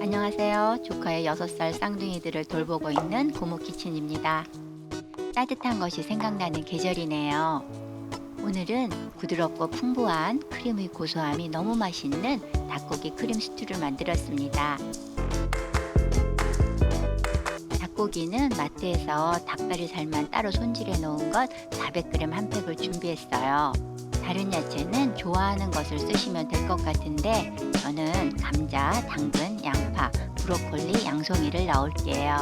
안녕하세요. 조카의 6살 쌍둥이들을 돌보고 있는 고모 키친입니다. 따뜻한 것이 생각나는 계절이네요. 오늘은 부드럽고 풍부한 크림의 고소함이 너무 맛있는 닭고기 크림 스튜를 만들었습니다. 닭고기는 마트에서 닭다리 살만 따로 손질해 놓은 것 400g 한 팩을 준비했어요. 다른 야채는 좋아하는 것을 쓰시면 될 것 같은데 저는 감자, 당근, 양파, 브로콜리, 양송이를 넣을게요.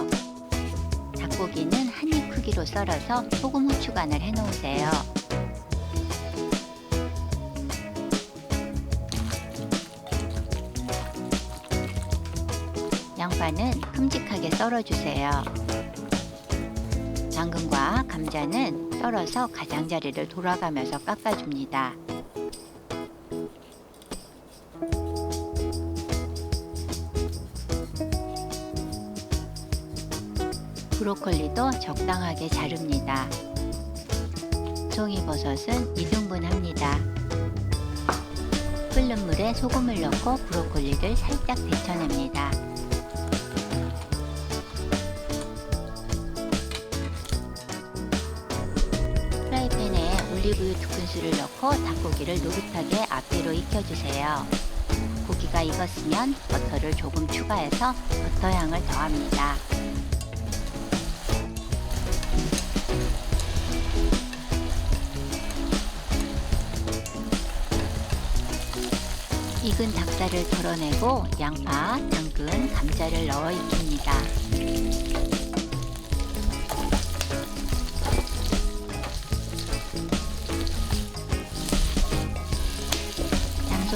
닭고기는 한 입 크기로 썰어서 소금 후추 간을 해 놓으세요. 양파는 큼직하게 썰어주세요. 당근과 감자는 썰어서 가장자리를 돌아가면서 깎아줍니다. 브로콜리도 적당하게 자릅니다. 송이버섯은 2등분 합니다. 끓는 물에 소금을 넣고 브로콜리를 살짝 데쳐냅니다. 올리브유 두 큰술을 넣고 닭고기를 노릇하게 앞뒤로 익혀주세요. 고기가 익었으면 버터를 조금 추가해서 버터 향을 더합니다. 익은 닭살을 덜어내고 양파, 당근, 감자를 넣어 익힙니다.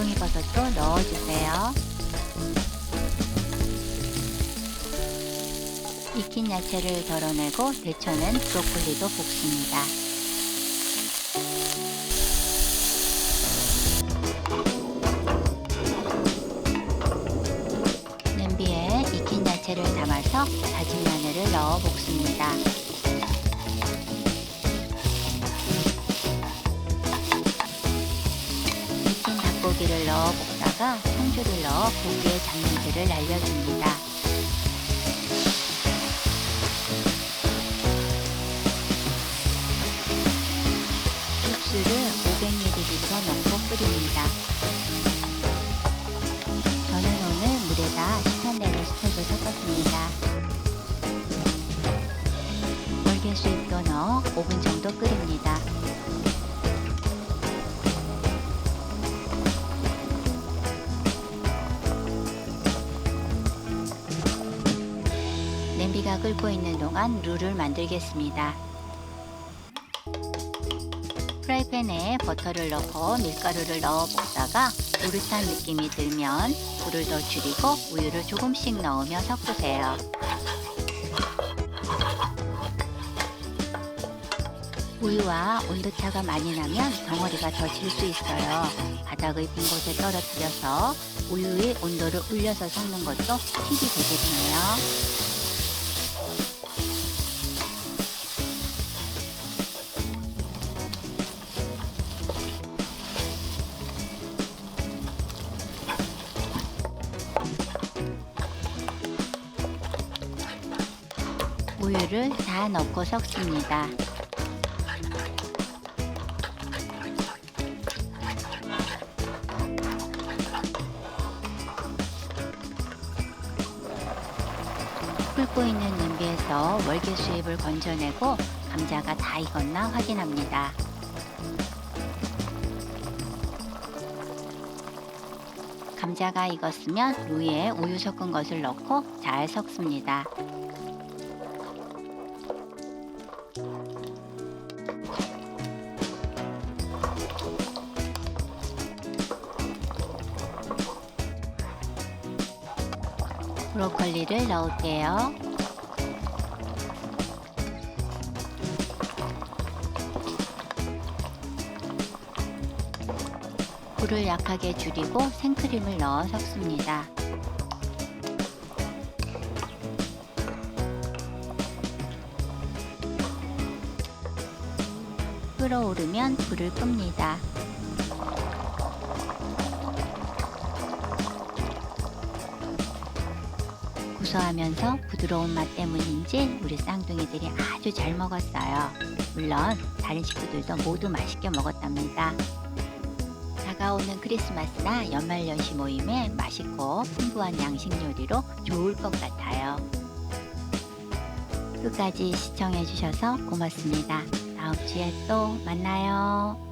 양송이 버섯도 넣어주세요. 익힌 야채를 덜어내고 데쳐낸 브로콜리도 볶습니다. 냄비에 익힌 야채를 담아서 다진 마늘을 넣어 볶습니다. 다가 청주를 넣어 고기의 잡내들을 날려줍니다. 육수를 500ml 넣고 끓입니다. 저는 오늘 물에다 시판대로 스톡을 섞었습니다. 월계 수잎도 넣어 5분 정도 끓고 있는 동안 룰을 만들겠습니다. 프라이팬에 버터를 넣고 밀가루를 넣어 볶다가 노릇한 느낌이 들면 불을 더 줄이고 우유를 조금씩 넣으며 섞으세요. 우유와 온도차가 많이 나면 덩어리가 더 질 수 있어요. 바닥의 빈 곳에 떨어뜨려서 우유의 온도를 올려서 섞는 것도 팁이 되거든요. 우유를 다 넣고 섞습니다. 끓고 있는 냄비에서 월계 수잎을 건져내고 감자가 다 익었나 확인합니다. 감자가 익었으면 위에 우유 섞은 것을 넣고 잘 섞습니다. 브로콜리를 넣을게요. 불을 약하게 줄이고 생크림을 넣어 섞습니다. 끓어오르면 불을 끕니다. 고소하면서 부드러운 맛 때문인지 우리 쌍둥이들이 아주 잘 먹었어요. 물론 다른 식구들도 모두 맛있게 먹었답니다. 다가오는 크리스마스나 연말연시 모임에 맛있고 풍부한 양식 요리로 좋을 것 같아요. 끝까지 시청해 주셔서 고맙습니다. 다음 주에 또 만나요.